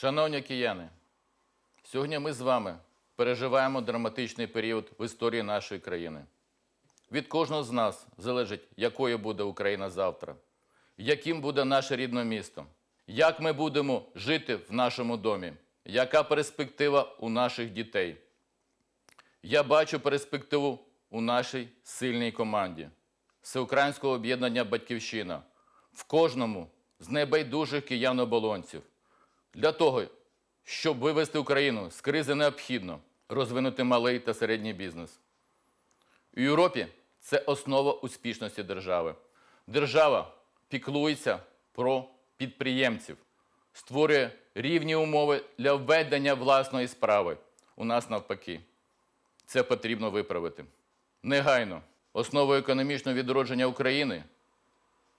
Шановні кияни, сьогодні ми з вами переживаємо драматичний період в історії нашої країни. Від кожного з нас залежить, якою буде Україна завтра, яким буде наше рідне місто, як ми будемо жити в нашому домі, яка перспектива у наших дітей. Я бачу перспективу у нашій сильній команді Всеукраїнського об'єднання Батьківщина в кожному з небайдужих киян-оболонців. Для того, щоб вивести Україну з кризи, необхідно розвинути малий та середній бізнес. У Європі це основа успішності держави. Держава піклується про підприємців, створює рівні умови для введення власної справи. У нас навпаки. Це потрібно виправити. Негайно основою економічного відродження України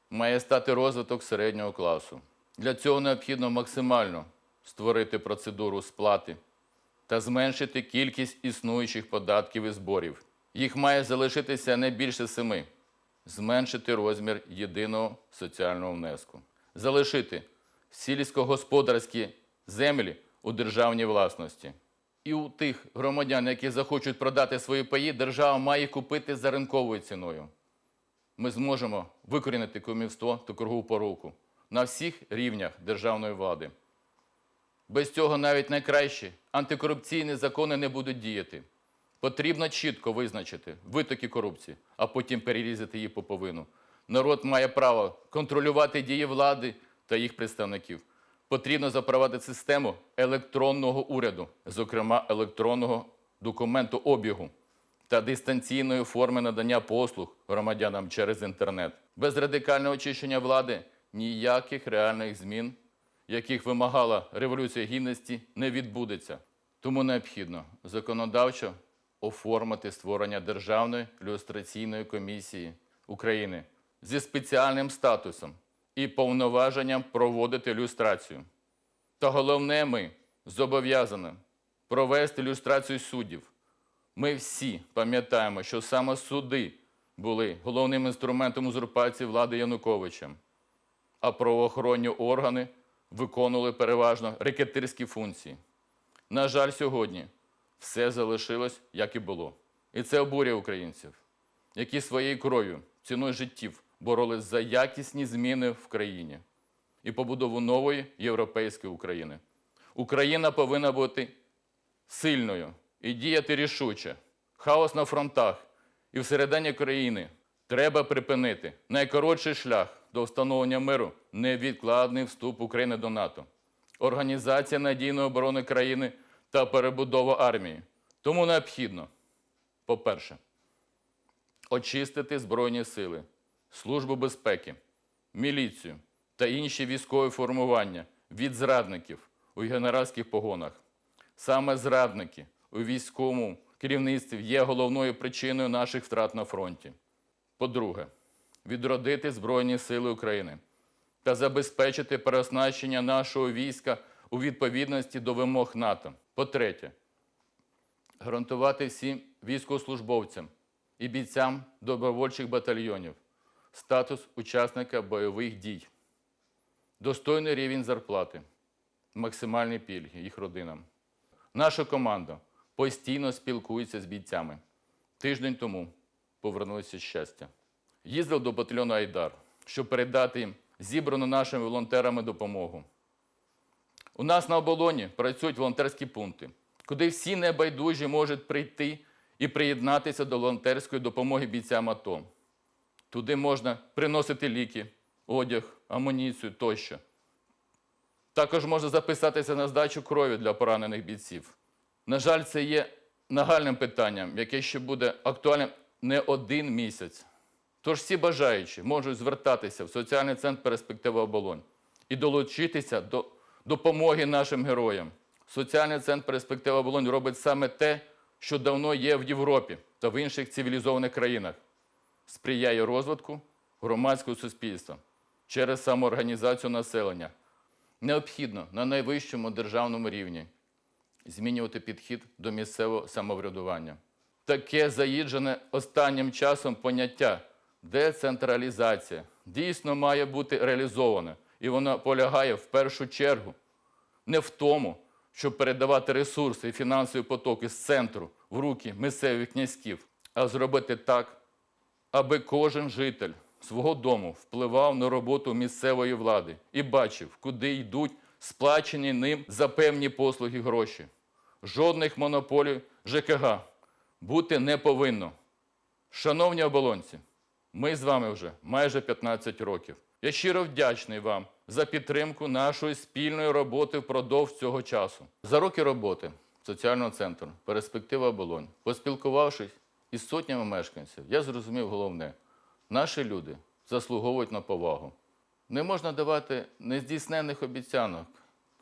має стати розвиток середнього класу. Для цього необхідно максимально створити процедуру сплати та зменшити кількість існуючих податків і зборів. Їх має залишитися не більше семи, зменшити розмір єдиного соціального внеску, залишити сільськогосподарські землі у державній власності. І у тих громадян, які захочуть продати свої паї, держава має купити за ринковою ціною. Ми зможемо викорінити кумівство та кругу поруку на всіх рівнях державної влади. Без цього навіть найкращі антикорупційні закони не будуть діяти. Потрібно чітко визначити витоки корупції, а потім перерізати її поповину. Народ має право контролювати дії влади та їх представників. Потрібно запровадити систему електронного уряду, зокрема електронного документу обігу та дистанційної форми надання послуг громадянам через інтернет. Без радикального очищення влади ніяких реальних змін, яких вимагала Революція Гідності, не відбудеться. Тому необхідно законодавчо оформити створення Державної люстраційної комісії України зі спеціальним статусом і повноваженням проводити люстрацію. Та головне, ми зобов'язані провести люстрацію суддів. Ми всі пам'ятаємо, що саме суди були головним інструментом узурпації влади Януковичем, а правоохоронні органи виконували переважно рекетирські функції. На жаль, сьогодні все залишилось, як і було. І це обурює українців, які своєю кров'ю, ціною життів боролись за якісні зміни в країні і побудову нової європейської України. Україна повинна бути сильною і діяти рішуче. Хаос на фронтах і всередині країни треба припинити. Найкоротший шлях до встановлення миру невідкладний вступ України до НАТО, організація надійної оборони країни та перебудова армії. Тому необхідно, по-перше, очистити Збройні сили, Службу безпеки, міліцію та інші військові формування від зрадників у генеральських погонах. Саме зрадники у військовому керівництві є головною причиною наших втрат на фронті. По-друге, відродити Збройні Сили України та забезпечити переоснащення нашого війська у відповідності до вимог НАТО. По-третє, гарантувати всім військовослужбовцям і бійцям добровольчих батальйонів статус учасника бойових дій, достойний рівень зарплати, максимальні пільги їх родинам. Наша команда постійно спілкується з бійцями. Тиждень тому повернулися з щастя. Їздив до батальйону Айдар, щоб передати зібрану нашими волонтерами допомогу. У нас на оболоні працюють волонтерські пункти, куди всі небайдужі можуть прийти і приєднатися до волонтерської допомоги бійцям АТО. Туди можна приносити ліки, одяг, амуніцію тощо. Також можна записатися на здачу крові для поранених бійців. На жаль, це є нагальним питанням, яке ще буде актуальним не один місяць. Тож всі бажаючі можуть звертатися в соціальний центр перспектива оболонь і долучитися до допомоги нашим героям. Соціальний центр перспектива оболонь робить саме те, що давно є в Європі та в інших цивілізованих країнах. Сприяє розвитку громадського суспільства через самоорганізацію населення. Необхідно на найвищому державному рівні змінювати підхід до місцевого самоврядування. Таке заїджене останнім часом поняття децентралізація дійсно має бути реалізоване, і вона полягає в першу чергу не в тому, щоб передавати ресурси і фінансові потоки з центру в руки місцевих князьків, а зробити так, аби кожен житель свого дому впливав на роботу місцевої влади і бачив, куди йдуть сплачені ним за певні послуги гроші. Жодних монополій ЖКГ бути не повинно. Шановні оболонці, ми з вами вже майже 15 років. Я щиро вдячний вам за підтримку нашої спільної роботи впродовж цього часу. За роки роботи соціального центру Перспектива оболонь, поспілкувавшись із сотнями мешканців, я зрозумів головне: наші люди заслуговують на повагу. Не можна давати нездійсненних обіцянок,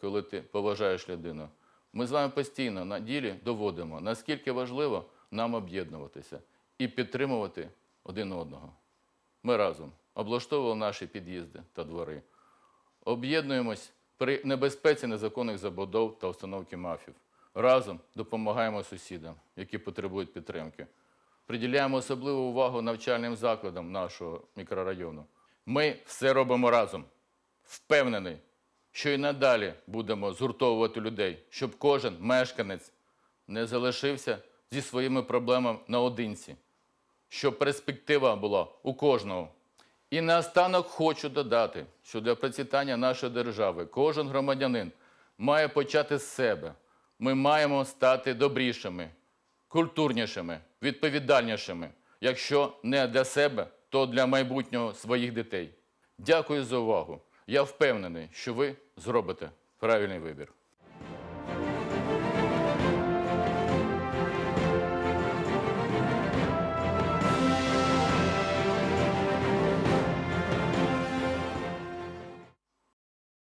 коли ти поважаєш людину. Ми з вами постійно на ділі доводимо, наскільки важливо нам об'єднуватися і підтримувати один одного. Ми разом облаштовували наші під'їзди та двори. Об'єднуємось при небезпеці незаконних забудов та установки мафів. Разом допомагаємо сусідам, які потребують підтримки. Приділяємо особливу увагу навчальним закладам нашого мікрорайону. Ми все робимо разом. Впевнений, що і надалі будемо згуртовувати людей, щоб кожен мешканець не залишився зі своїми проблемами наодинці, щоб перспектива була у кожного. І наостанок хочу додати, що для процвітання нашої держави кожен громадянин має почати з себе. Ми маємо стати добрішими, культурнішими, відповідальнішими. Якщо не для себе, то для майбутнього своїх дітей. Дякую за увагу. Я впевнений, що ви зробите правильний вибір.